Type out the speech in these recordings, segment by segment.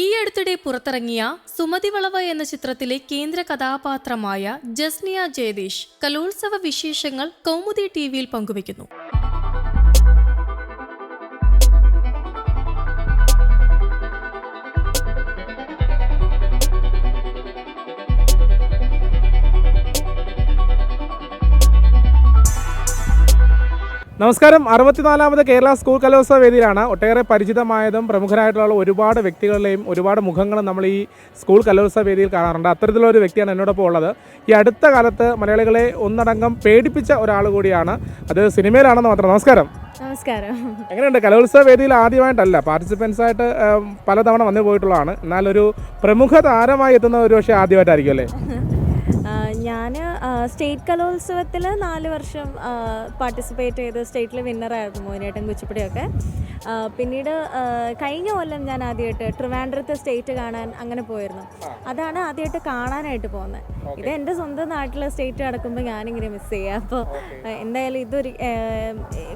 ഈ അടുത്തിടെ പുറത്തിറങ്ങിയ സുമതി വളവ് എന്ന ചിത്രത്തിലെ കേന്ദ്ര കഥാപാത്രമായ ജസ്നിയ ജയദേശ് കലോത്സവ വിശേഷങ്ങൾ കൗമുദി ടി വിയിൽ പങ്കുവയ്ക്കുന്നു. നമസ്കാരം. അറുപത്തിനാലാമത് കേരള സ്കൂൾ കലോത്സവ വേദിയിലാണ് ഒട്ടേറെ പരിചിതമായതും പ്രമുഖരായിട്ടുള്ള ഒരുപാട് വ്യക്തികളുടെയും ഒരുപാട് മുഖങ്ങളും നമ്മൾ ഈ സ്കൂൾ കലോത്സവ വേദിയിൽ കാണാറുണ്ട്. അത്തരത്തിലുള്ള ഒരു വ്യക്തിയാണ് എന്നോടൊപ്പം ഉള്ളത്. ഈ അടുത്ത കാലത്ത് മലയാളികളെ ഒന്നടങ്കം പേടിപ്പിച്ച ഒരാൾ കൂടിയാണ്. അത് സിനിമയിലാണെന്ന് മാത്രം. നമസ്കാരം. നമസ്കാരം. എങ്ങനെയുണ്ട്? കലോത്സവ വേദിയിൽ ആദ്യമായിട്ടല്ല പാർട്ടിസിപ്പൻസ് ആയിട്ട് പലതവണ വന്നു പോയിട്ടുള്ളതാണ്. എന്നാൽ ഒരു പ്രമുഖ താരമായി എത്തുന്ന ഒരു പക്ഷേ ആദ്യമായിട്ടായിരിക്കും അല്ലേ? ഞാൻ സ്റ്റേറ്റ് കലോത്സവത്തിൽ നാല് വർഷം പാർട്ടിസിപ്പേറ്റ് ചെയ്ത് സ്റ്റേറ്റിൽ വിന്നറായിരുന്നു മോഹിനിയാട്ടം കുച്ചിപ്പുടിയൊക്കെ. പിന്നീട് കഴിഞ്ഞ കൊല്ലം ഞാൻ ആദ്യമായിട്ട് ട്രിവാൻഡ്രത്ത് സ്റ്റേറ്റ് കാണാൻ അങ്ങനെ പോയിരുന്നു. അതാണ് ആദ്യമായിട്ട് കാണാനായിട്ട് പോകുന്നത് ഇത് എന്റെ സ്വന്തം നാട്ടിലെ സ്റ്റേറ്റ് നടക്കുമ്പോൾ ഞാനിങ്ങനെ മിസ് ചെയ്യുക അപ്പോൾ എന്തായാലും ഇതൊരു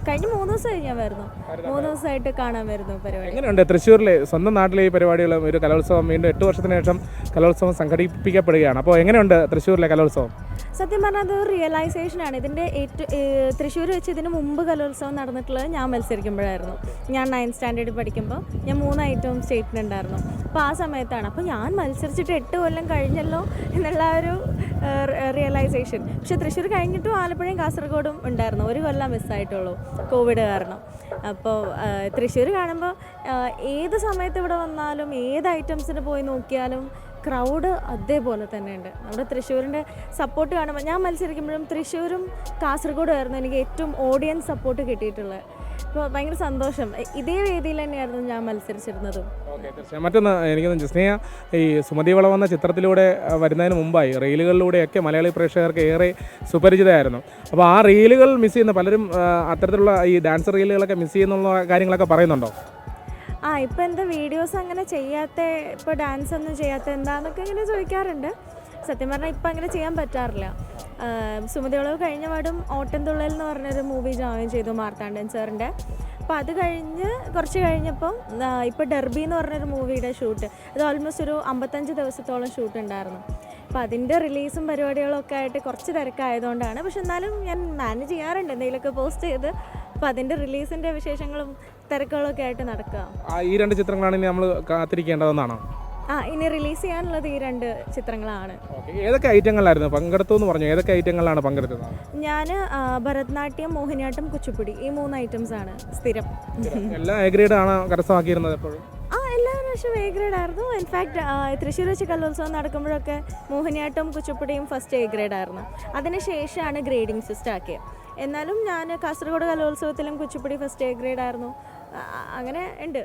കഴിഞ്ഞ മൂന്ന് ദിവസമായി ഞാൻ വരുന്നു. മൂന്ന് ദിവസമായിട്ട് കാണാൻ വരുന്നു പരിപാടി. എങ്ങനെയുണ്ട് തൃശ്ശൂരിലെ സ്വന്തം നാട്ടിലെ ഈ പരിപാടികൾ ഒരു കലോത്സവം വീണ്ടും എട്ട് വർഷത്തിന് ശേഷം കലോത്സവം സംഘടിപ്പിക്കപ്പെടുകയാണ്. അപ്പോൾ എങ്ങനെയുണ്ട് തൃശ്ശൂരിലെ കലോത്സവം? സത്യം പറഞ്ഞാൽ അത് റിയലൈസേഷൻ ആണ്. ഇതിന്റെ ഏറ്റവും തൃശ്ശൂർ വെച്ച് ഇതിന് മുമ്പ് കലോത്സവം നടന്നിട്ടുള്ളത് ഞാൻ മത്സരിക്കുമ്പോഴായിരുന്നു. ഞാൻ നയൻത് സ്റ്റാൻഡേർഡിൽ പഠിക്കുമ്പോൾ ഞാൻ മൂന്ന് ഐറ്റവും സ്റ്റേറ്റിന് ഉണ്ടായിരുന്നു. അപ്പോൾ ആ സമയത്താണ്. അപ്പോൾ ഞാൻ മത്സരിച്ചിട്ട് എട്ട് കൊല്ലം കഴിഞ്ഞല്ലോ എന്നുള്ള ഒരു റിയലൈസേഷൻ പക്ഷേ തൃശ്ശൂർ കഴിഞ്ഞിട്ടും ആലപ്പുഴയും കാസർഗോഡും ഉണ്ടായിരുന്നു. ഒരു കൊല്ലം മിസ്സായിട്ടുള്ളൂ കോവിഡ് കാരണം. അപ്പോൾ തൃശ്ശൂർ കാണുമ്പോൾ ഏത് സമയത്ത് ഇവിടെ വന്നാലും ഏത് ഐറ്റംസിന് പോയി നോക്കിയാലും ക്രൗഡ് അതേപോലെ തന്നെയുണ്ട്. നമ്മുടെ തൃശ്ശൂരിന്റെ സപ്പോർട്ട് കാണുമ്പോൾ ഞാൻ മത്സരിക്കുമ്പോഴും തൃശ്ശൂരും കാസർഗോഡും ആയിരുന്നു എനിക്ക് ഏറ്റവും ഓഡിയൻസ് സപ്പോർട്ട് കിട്ടിയിട്ടുള്ളത്. അപ്പോൾ ഭയങ്കര സന്തോഷം. ഇതേ വേദിയിൽ തന്നെയായിരുന്നു ഞാൻ മത്സരിച്ചിരുന്നതും. മറ്റൊന്ന് എനിക്ക് ജസ്നിയ ഈ സുമതി വള വന്ന ചിത്രത്തിലൂടെ വരുന്നതിന് മുമ്പായി റീലുകളിലൂടെയൊക്കെ മലയാളി പ്രേക്ഷകർക്ക് ഏറെ സുപരിചിതമായിരുന്നു അപ്പോൾ ആ റീലുകൾ മിസ് ചെയ്യുന്ന പലരും അത്തരത്തിലുള്ള ഈ ഡാൻസ് റീലുകളൊക്കെ മിസ് ചെയ്യുന്നുള്ള കാര്യങ്ങളൊക്കെ പറയുന്നുണ്ടോ? ആ ഇപ്പം എന്താ വീഡിയോസ് അങ്ങനെ ചെയ്യാത്ത ഇപ്പോൾ ഡാൻസ് ഒന്നും ചെയ്യാത്ത എന്താന്നൊക്കെ ഇങ്ങനെ ചോദിക്കാറുണ്ട്. സത്യം പറഞ്ഞാൽ ഇപ്പം അങ്ങനെ ചെയ്യാൻ പറ്റാറില്ല. ആ, സുമതി വളവ് കഴിഞ്ഞ പാടും ഓട്ടംതുള്ളൽ എന്ന് പറഞ്ഞൊരു മൂവി ജോയിൻ ചെയ്തു മാർത്താണ്ഡൻ സാറിന്റെ അപ്പോൾ അത് കഴിഞ്ഞ് കുറച്ച് കഴിഞ്ഞപ്പം ഇപ്പോൾ ഡെർബി എന്ന് പറഞ്ഞൊരു മൂവിയുടെ ഷൂട്ട് അത് ഓൾമോസ്റ്റ് ഒരു അമ്പത്തഞ്ച് ദിവസത്തോളം ഷൂട്ട് ഉണ്ടായിരുന്നു. അപ്പോൾ അതിന്റെ റിലീസും പരിപാടികളൊക്കെ ആയിട്ട് കുറച്ച് തിരക്കായതുകൊണ്ടാണ്. പക്ഷെ എന്നാലും ഞാൻ മാനേജ് ചെയ്യാറുണ്ട് എന്തെങ്കിലുമൊക്കെ പോസ്റ്റ് ചെയ്ത്. അപ്പോൾ അതിന്റെ റിലീസിന്റെ വിശേഷങ്ങളും തിരക്കുകളൊക്കെ ആയിട്ട് നടക്കുക. ആ ഈ രണ്ട് ചിത്രങ്ങളാണ് ഇനി നമ്മൾ കാത്തിരിക്കേണ്ടതെന്നാണോ? ആ ഇനി റിലീസ് ചെയ്യാനുള്ളത് ഈ രണ്ട് ചിത്രങ്ങളാണ്. ഓക്കെ ഏതൊക്കെ ഐറ്റങ്ങളിലായിരുന്നു പങ്കെടുത്തു എന്ന് പറഞ്ഞു. ഏതൊക്കെ ഐറ്റങ്ങളിലാണ് പങ്കെടുത്തത്? ഞാൻ ഭരതനാട്യം മോഹിനിയാട്ടം കുച്ചിപ്പുടി ഈ മൂന്ന് ഐറ്റംസ് ആണ് സ്ഥിരം. എല്ലാം എ ഗ്രേഡ് ആണ് കരസ്ഥമാക്കിയിരുന്നത് എപ്പോഴും. പ്രാവശ്യവും എ ഗ്രേഡ് ആയിരുന്നു. ഇൻഫാക്ട് തൃശ്ശൂർ വെച്ച് കലോത്സവം നടക്കുമ്പോഴൊക്കെ മോഹിനിയാട്ടം കുച്ചിപ്പുടിയും ഫസ്റ്റ് എ ഗ്രേഡ് ആയിരുന്നു. അതിനുശേഷമാണ് ഗ്രേഡിംഗ് സിസ്റ്റം ആക്കിയത് എന്നാലും ഞാൻ കാസർഗോഡ് കലോത്സവത്തിലും കുച്ചിപ്പുടി ഫസ്റ്റ് എ ഗ്രേഡ് ആയിരുന്നു. അങ്ങനെ ഉണ്ട്.